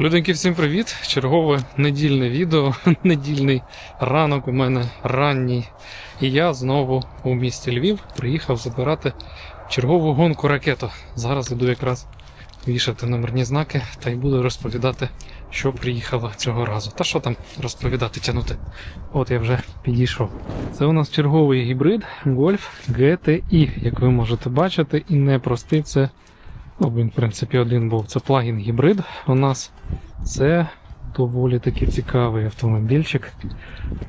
Люденьки, всім привіт! Чергове недільне відео, недільний ранок у мене ранній. І я знову у місті Львів приїхав забирати чергову гонку ракету. Зараз іду якраз вішати номерні знаки та й буду розповідати, що приїхало цього разу. Та що там розповідати тягнути? От я вже підійшов. Це у нас черговий гібрид Golf GTI, як ви можете бачити, і не простий це. Ну, він, в принципі, один був. Це плагін гібрид у нас. Це доволі таки цікавий автомобільчик.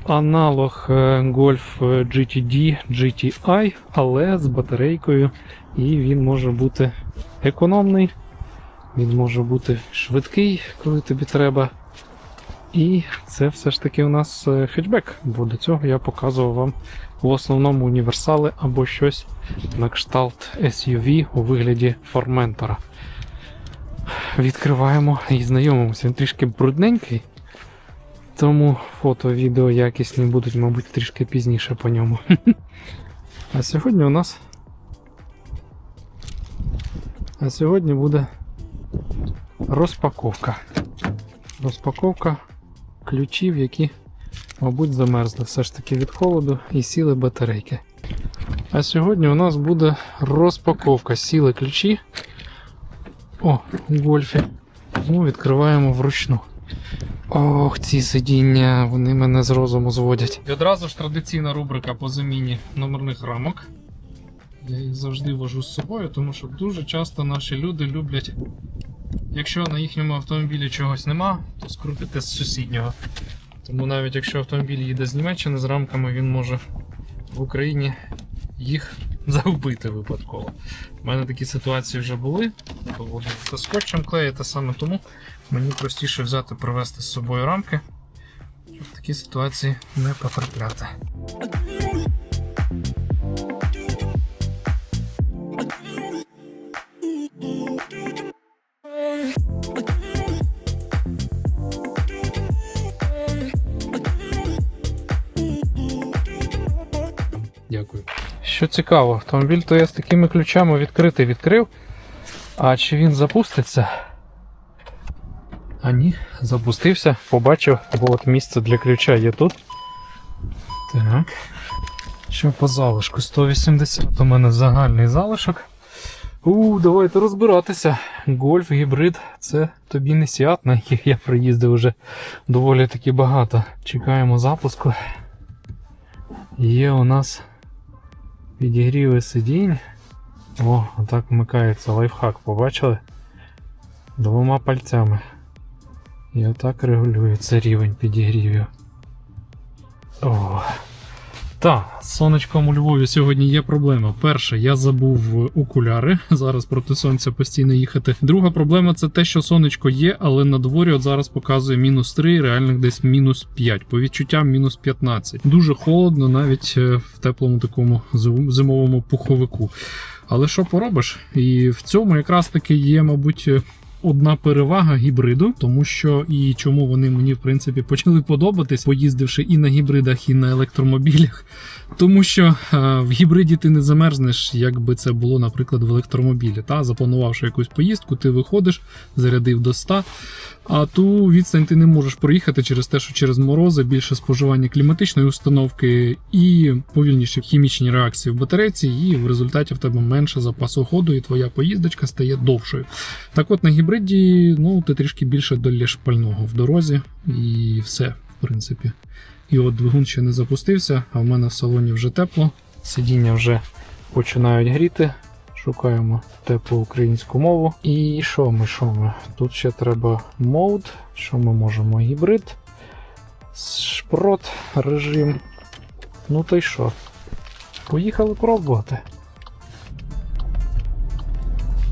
Аналог е, Golf GTD GTI, але з батарейкою. І він може бути економний, він може бути швидкий, коли тобі треба. І це все ж таки у нас е, хетчбек, бо до цього я показував вам в основному універсали або щось на кшталт SUV у вигляді Форментора. Відкриваємо і знайомимося. Він трішки брудненький, тому фото, відео якісні будуть, мабуть, трішки пізніше по ньому. А сьогодні у нас. А сьогодні буде розпаковка. Розпаковка ключів, які, мабуть, замерзли все ж таки від холоду і сіли батарейки. А сьогодні у нас буде розпаковка. Сіли ключі. О, у гольфі. Ну, відкриваємо вручну. Ох, ці сидіння, вони мене з розуму зводять. І одразу ж традиційна рубрика по заміні номерних рамок. Я їх завжди вожу з собою, тому що дуже часто наші люди люблять, якщо на їхньому автомобілі чогось нема, то скрутити з сусіднього. Тому навіть якщо автомобіль їде з Німеччини з рамками, він може в Україні їх загубити випадково. У мене такі ситуації вже були. Та скотчем клеїти саме тому мені простіше взяти привезти з собою рамки, щоб в такі ситуації не потрапляти. Що цікаво, автомобіль то я з такими ключами відкритий відкрив. А чи він запуститься? А ні, запустився, побачив, бо от місце для ключа є тут. Так. Що по залишку? 180 у мене загальний залишок. У, давайте розбиратися. Гольф, гібрид, це тобі не сіат, на яких я приїздив вже доволі таки багато. Чекаємо запуску. Є у нас підігріви сидінь. О, отак вмикається лайфхак, побачили? Двома пальцями. І отак регулюється рівень підігрівів. О. Так, з сонечком у Львові сьогодні є проблема. Перше, я забув окуляри. Зараз проти сонця постійно їхати. Друга проблема це те, що сонечко є, але на дворі от зараз показує мінус 3, реальних десь мінус 5. По відчуттям мінус 15. Дуже холодно, навіть е, в теплому такому зимовому пуховику. Але що поробиш? І в цьому якраз таки є, мабуть, е, одна перевага гібриду, тому що і чому вони мені в принципі почали подобатись, поїздивши і на гібридах, і на електромобілях. Тому що е, в гібриді ти не замерзнеш, як би це було, наприклад, в електромобілі. Та запланувавши якусь поїздку, ти виходиш, зарядив до 100, а ту відстань ти не можеш проїхати через те, що через морози більше споживання кліматичної установки і повільніші хімічні реакції в батарейці, і в результаті в тебе менше запасу ходу, і твоя поїздочка стає довшою. Так от на гібриді ну, ти трішки більше долєш пального в дорозі, і все, в принципі. І от двигун ще не запустився, а в мене в салоні вже тепло. Сидіння вже починають гріти. Шукаємо теплу українську мову. І що ми? Що ми? Тут ще треба мод. Що ми можемо? Гібрид, шпрот, режим. Ну то й що? Поїхали пробувати.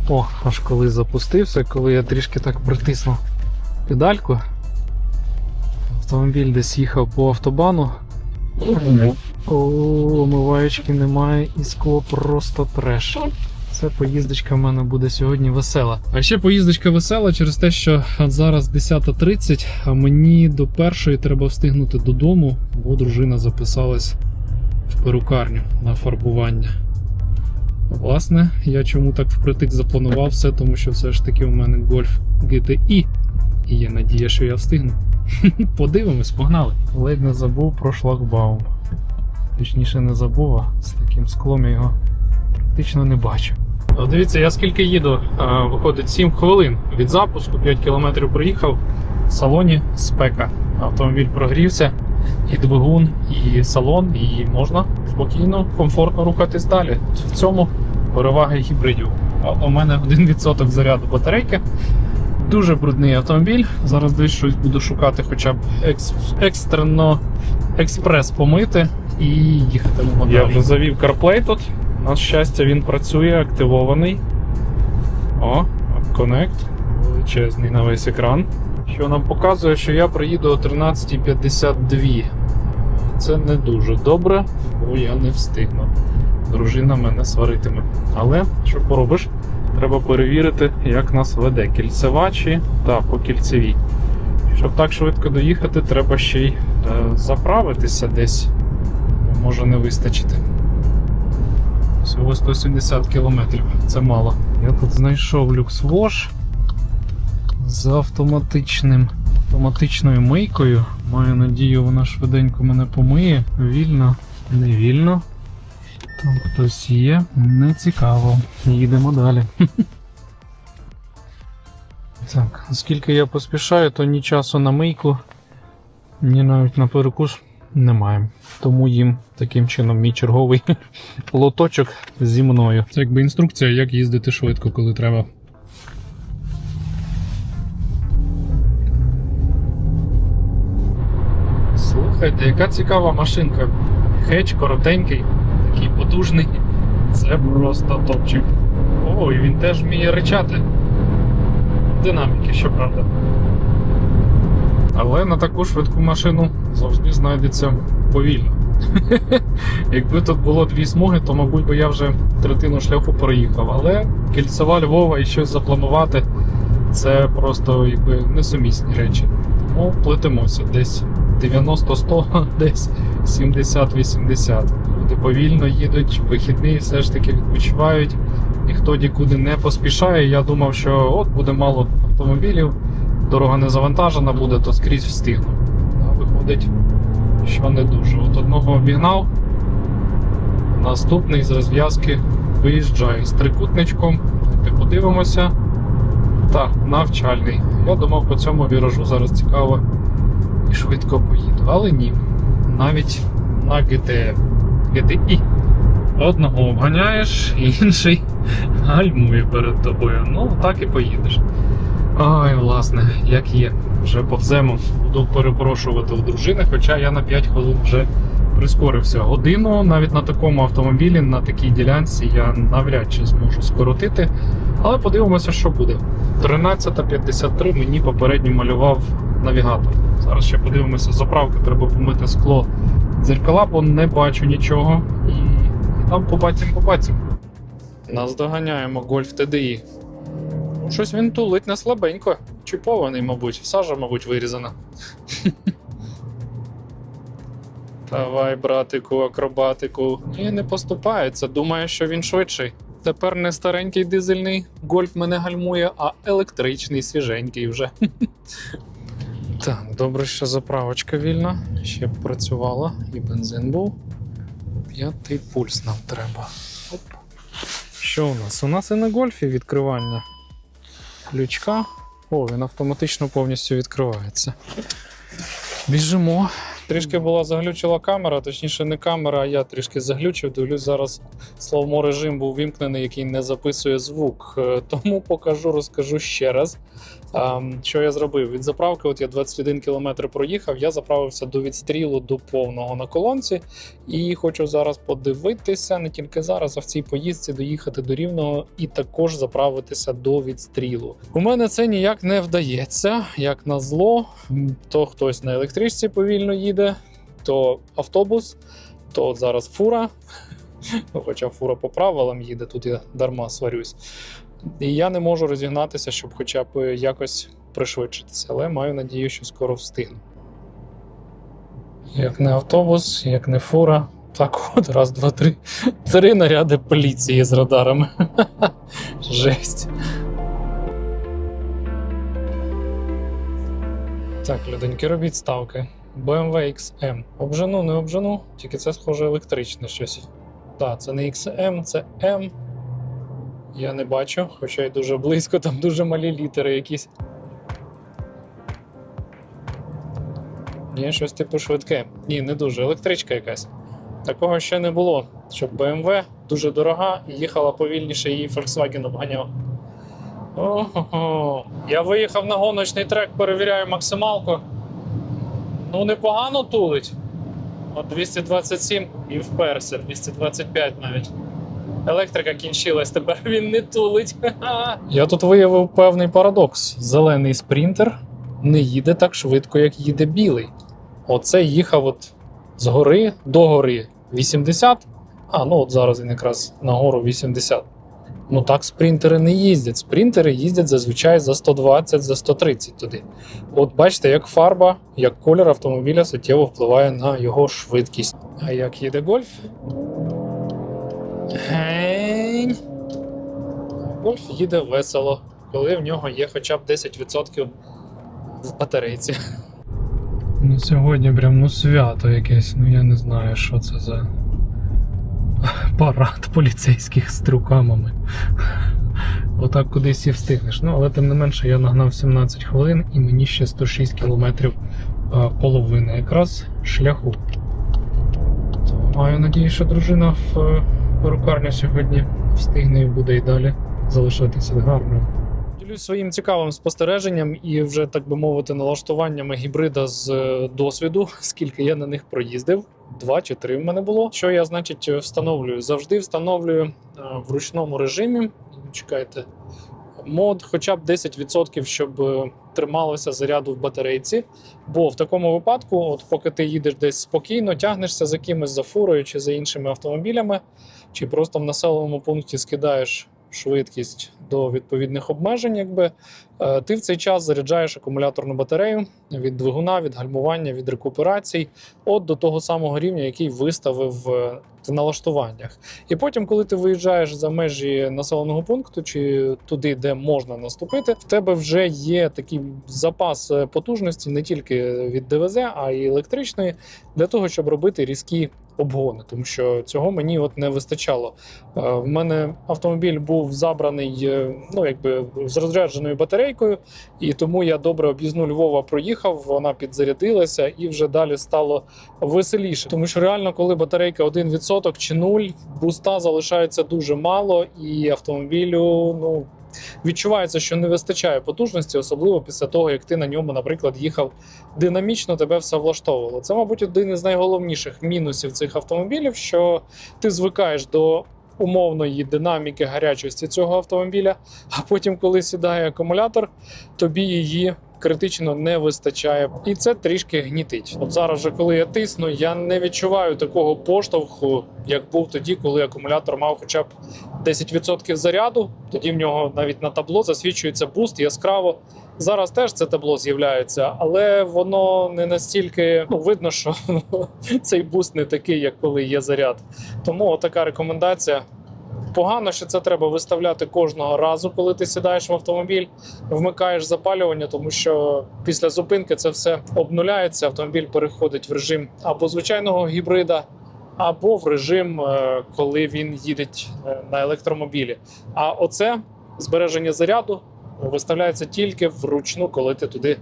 О, аж коли запустився, коли я трішки так притиснув педальку. Автомобіль десь їхав по автобану. О, омиваючки немає і скло просто треш. Це поїздочка в мене буде сьогодні весела. А ще поїздочка весела через те, що зараз 10.30, а мені до першої треба встигнути додому, бо дружина записалась в перукарню на фарбування. Власне, я чому так впритик запланував все, тому що все ж таки у мене Golf GTI І є надія, що я встигну. Подивимось, погнали. Ледь не забув про шлагбаум. Точніше, не забув, а з таким склом я його практично не бачу. О, Дивіться, я скільки їду, виходить 7 хвилин від запуску, 5 кілометрів проїхав. В салоні спека. Автомобіль прогрівся, і двигун, і салон, і можна спокійно, комфортно рухатись далі. В цьому переваги гібридів. А У мене 1% заряду батарейки. Дуже брудний автомобіль. Зараз десь щось буду шукати, хоча б екстрено експрес помити і далі. Я вже завів CarPlay тут. На щастя, він працює, активований. О, Connect. Величезний на весь екран. Що нам показує, що я приїду о 13.52. Це не дуже добре, бо я не встигну. Дружина мене сваритиме. Але що поробиш? Треба перевірити, як нас веде кільцева чи та, по кільцевій. Щоб так швидко доїхати, треба ще й е, заправитися десь. Може не вистачити. Всього 170 кілометрів. Це мало. Я тут знайшов люксвош з автоматичним автоматичною мийкою. Маю надію, вона швиденько мене помиє. Вільно, не вільно. Там хтось є, не цікаво. Їдемо далі. Так, оскільки я поспішаю, то ні часу на мийку, ні навіть на перекус немає. Тому їм таким чином мій черговий лоточок зі мною. Це якби інструкція, як їздити швидко, коли треба. Слухайте, яка цікава машинка. Хедж коротенький, такий потужний. Це просто топчик. О, і він теж вміє ричати. Динаміки, щоправда. Але на таку швидку машину завжди знайдеться повільно. Якби тут було дві смуги, то, мабуть, би я вже третину шляху проїхав. Але кільцева Львова і щось запланувати це просто якби несумісні речі. Тому плетимося десь 90-100, десь 70-80. Люди повільно їдуть, вихідні все ж таки відпочивають. Ніхто нікуди не поспішає. Я думав, що от буде мало автомобілів, дорога не завантажена буде, то скрізь встигну. Виходить, що не дуже. От одного обігнав, наступний з розв'язки виїжджає з трикутничком. Давайте подивимося. Так, навчальний. Я думав, по цьому віражу зараз цікаво і швидко поїду. Але ні. Навіть на GT. GTI. Одного обганяєш, інший гальмує перед тобою. Ну, так і поїдеш. Ой, власне, як є. Вже повземо. Буду перепрошувати у дружини, хоча я на 5 хвилин вже прискорився. Годину навіть на такому автомобілі, на такій ділянці я навряд чи зможу скоротити. Але подивимося, що буде. 13.53 мені попередньо малював навігатор. Зараз ще подивимося, заправки треба помити скло дзеркала, бо не бачу нічого. І, там побачимо, побачимо. Нас доганяємо Golf TDI. Щось він тулить не слабенько. Чіпований, мабуть. Сажа, мабуть, вирізана. Давай, братику, акробатику. І не поступається. Думає, що він швидший. Тепер не старенький дизельний гольф мене гальмує, а електричний, свіженький вже. Так, добре, що заправочка вільна. Ще б працювала, і бензин був. П'ятий пульс нам треба. Оп. Що у нас? У нас і на гольфі відкривання ключка. О, він автоматично повністю відкривається. Біжимо. Трішки була заглючила камера, точніше, не камера, а я трішки заглючив. Дивлюсь, зараз словмо режим був вімкнений, який не записує звук. Е, Тому покажу, розкажу ще раз. А, Що я зробив? Від заправки, от я 21 км проїхав, я заправився до відстрілу до повного на колонці. І хочу зараз подивитися, не тільки зараз, а в цій поїздці доїхати до рівного і також заправитися до відстрілу. У мене це ніяк не вдається, як на зло. То хтось на електричці повільно їде, то автобус, то зараз фура. Ну, Хоча фура по правилам їде, тут я дарма сварюсь. І я не можу розігнатися, щоб хоча б якось пришвидшитися, але маю надію, що скоро встигну. Як не автобус, як не фура. Так, от, раз, два, три. Три наряди поліції з радарами. Жесть. Так, людоньки, робіть ставки. BMW XM. Обжену, не обжену, тільки це схоже електричне щось. Так, це не XM, це M. Я не бачу, хоча й дуже близько, там дуже малі літери якісь. Ні, щось типу швидке. Ні, не дуже. Електричка якась. Такого ще не було, щоб BMW дуже дорога і їхала повільніше, її Volkswagen обганяв. Ого. Я виїхав на гоночний трек, перевіряю максималку. Ну, непогано тулить. От 227 і вперся, 225 навіть. Електрика кінчилась, тепер він не тулить. Я тут виявив певний парадокс. Зелений спринтер не їде так швидко, як їде білий. Оце їхав от з гори до гори 80. А, ну от зараз він якраз на гору 80. Ну так спринтери не їздять. Спринтери їздять зазвичай за 120, за 130 туди. От бачите, як фарба, як колір автомобіля суттєво впливає на його швидкість. А як їде гольф? Гень. Гольф їде весело, коли в нього є хоча б 10% в батарейці. Ну, сьогодні прям ну свято якесь, ну я не знаю, що це за парад поліцейських з трукамами. Отак кудись і встигнеш. Ну, але тим не менше я нагнав 17 хвилин і мені ще 106 кілометрів е, половини якраз шляху. Маю надію, що дружина в перукарню сьогодні встигне і буде і далі залишатися гарною. Ділюсь своїм цікавим спостереженням і вже, так би мовити, налаштуваннями гібрида з е, досвіду, скільки я на них проїздив. Два чи три в мене було. Що я, значить, встановлюю? Завжди встановлюю е, в ручному режимі. Чекайте, мод хоча б 10%, щоб е, трималося заряду в батарейці. Бо в такому випадку, от поки ти їдеш десь спокійно, тягнешся за кимось за фурою чи за іншими автомобілями, чи просто в населеному пункті скидаєш швидкість до відповідних обмежень, якби е, ти в цей час заряджаєш акумуляторну батарею від двигуна, від гальмування, від рекуперацій, от до того самого рівня, який виставив е, в налаштуваннях. І потім, коли ти виїжджаєш за межі населеного пункту чи туди, де можна наступити, в тебе вже є такий запас е, потужності не тільки від ДВЗ, а й електричної, для того, щоб робити різкі обгони, тому що цього мені от не вистачало. Е, В мене автомобіль був забраний, е, ну якби з розрядженою батарейкою, і тому я добре об'їзну Львова проїхав. Вона підзарядилася і вже далі стало веселіше. Тому що реально, коли батарейка 1% чи 0, буста залишається дуже мало, і автомобілю ну. Відчувається, що не вистачає потужності, особливо після того, як ти на ньому, наприклад, їхав динамічно, тебе все влаштовувало. Це, мабуть, один із найголовніших мінусів цих автомобілів, що ти звикаєш до умовної динаміки гарячості цього автомобіля, а потім, коли сідає акумулятор, тобі її критично не вистачає, і це трішки гнітить. От зараз, же, коли я тисну, я не відчуваю такого поштовху, як був тоді, коли акумулятор мав хоча б 10% заряду. Тоді в нього навіть на табло засвідчується буст яскраво. Зараз теж це табло з'являється, але воно не настільки ну видно, що цей буст не такий, як коли є заряд. Тому така рекомендація. Погано, що це треба виставляти кожного разу, коли ти сідаєш в автомобіль, вмикаєш запалювання, тому що після зупинки це все обнуляється. Автомобіль переходить в режим або звичайного гібрида, або в режим, е, коли він їде е, на електромобілі. А оце збереження заряду виставляється тільки вручну, коли ти туди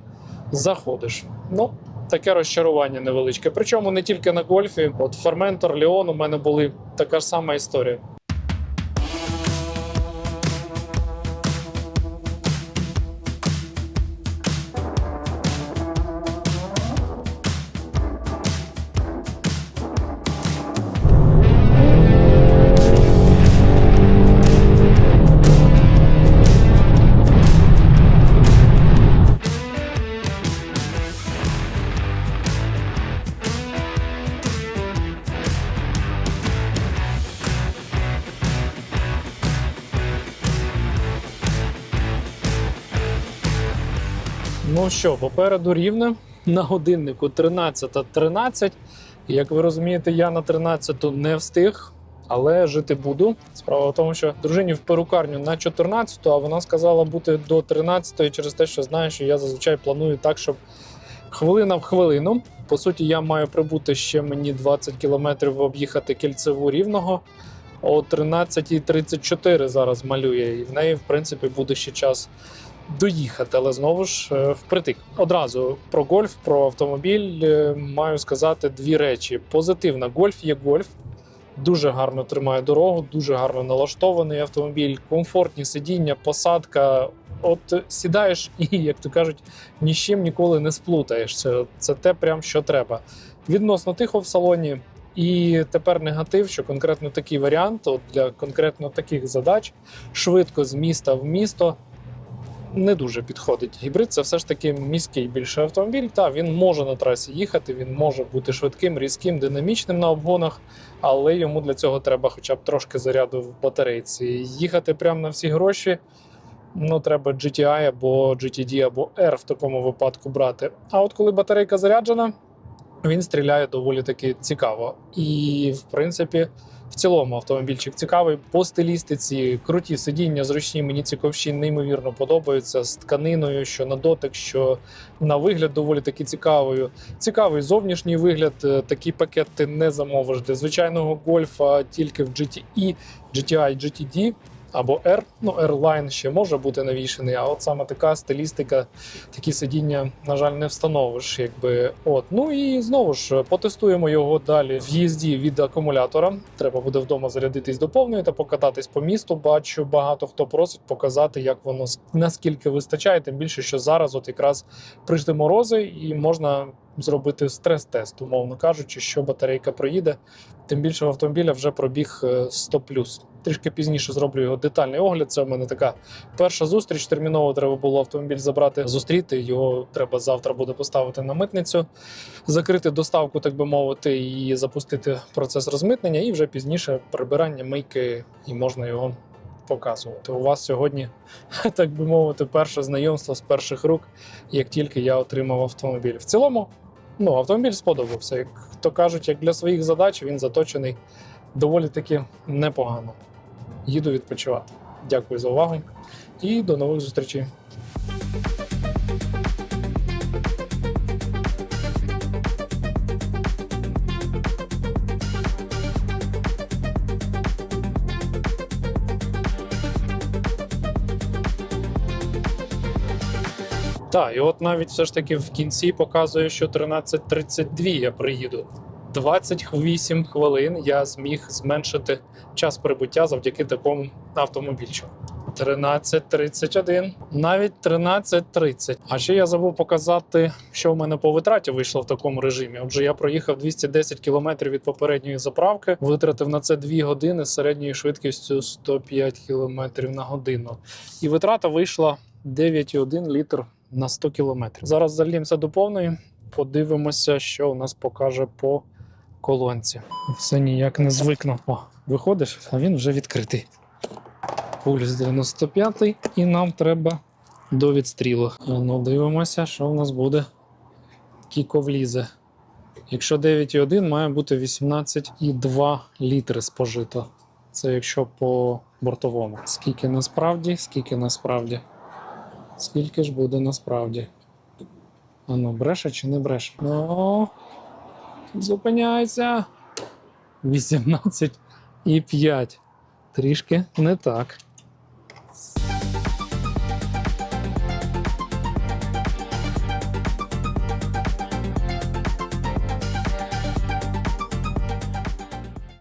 заходиш. Ну, таке розчарування невеличке. Причому не тільки на гольфі. От Ферментор, Леон у мене були така ж сама історія. Ну що, попереду рівне на годиннику 13.13. Як ви розумієте, я на 13 не встиг, але жити буду. Справа в тому, що дружині в перукарню на 14-ту, а вона сказала бути до 13-ї через те, що знає, що я зазвичай планую так, щоб Хвилина в хвилину. По суті, я маю прибути ще мені 20 кілометрів об'їхати кільцеву рівного. О 13.34 зараз малює, і в неї, в принципі, буде ще час доїхати. Але знову ж е, впритик. Одразу про гольф, про автомобіль е, маю сказати дві речі. Позитивна, гольф є гольф. Дуже гарно тримає дорогу, дуже гарно налаштований автомобіль, комфортні сидіння, посадка. От сідаєш і, як то кажуть, ні з чим ніколи не сплутаєш. Це, це те, прям що треба. Відносно тихо в салоні. І тепер негатив, що конкретно такий варіант от для конкретно таких задач швидко з міста в місто не дуже підходить. Гібрид це все ж таки міський більше автомобіль. Та він може на трасі їхати, він може бути швидким, різким, динамічним на обгонах, але йому для цього треба хоча б трошки заряду в батарейці. Їхати прямо на всі гроші. Ну, треба GTI або GTD, або R в такому випадку брати. А от коли батарейка заряджена, він стріляє доволі таки цікаво. І, в принципі, цілому автомобільчик цікавий по стилістиці, круті сидіння, зручні. Мені ці ковші неймовірно подобаються з тканиною, що на дотик, що на вигляд доволі таки цікавою. Цікавий зовнішній вигляд. такі Такий пакет ти не замовиш для звичайного гольфа, тільки в GTI, GTI, GTD. Або R, ну R-Line ще може бути навішений, а от саме така стилістика, такі сидіння, на жаль, не встановиш. Якби от ну і знову ж потестуємо його далі в їзді від акумулятора. Треба буде вдома зарядитись до повної та покататись по місту. Бачу, багато хто просить показати, як воно наскільки вистачає. Тим більше, що зараз, от якраз прийшли морози, і можна зробити стрес-тест, умовно кажучи, що батарейка проїде. Тим більше в автомобіля вже пробіг е, 100 Трішки пізніше зроблю його детальний огляд. Це в мене така перша зустріч. Терміново треба було автомобіль забрати, зустріти. Його треба завтра буде поставити на митницю, закрити доставку, так би мовити, і запустити процес розмитнення. І вже пізніше прибирання мийки, і можна його показувати. У вас сьогодні, так би мовити, перше знайомство з перших рук, як тільки я отримав автомобіль. В цілому, ну автомобіль сподобався. Як то кажуть, як для своїх задач він заточений доволі таки непогано. Їду відпочивати. Дякую за увагу і до нових зустрічей. Так, і от навіть все ж таки в кінці показує, що 13.32 я приїду. 28 хвилин я зміг зменшити час прибуття завдяки такому автомобільчику. 13.31, навіть 13.30. А ще я забув показати, що в мене по витраті вийшло в такому режимі. Отже, я проїхав 210 км від попередньої заправки, витратив на це 2 години з середньою швидкістю 105 км на годину. І витрата вийшла 9,1 літр на 100 км. Зараз зальємося до повної. Подивимося, що у нас покаже по колонці. Все ніяк не звикну. О, виходиш, а він вже відкритий. Пульс 95 і нам треба до відстрілу. Ну, дивимося, що в нас буде. Кіко влізе. Якщо 9,1, має бути 18,2 літри спожито. Це якщо по бортовому. Скільки насправді, скільки насправді. Скільки ж буде насправді? А ну, бреше чи не бреше? Ну, зупиняється. 18 і 5. Трішки не так.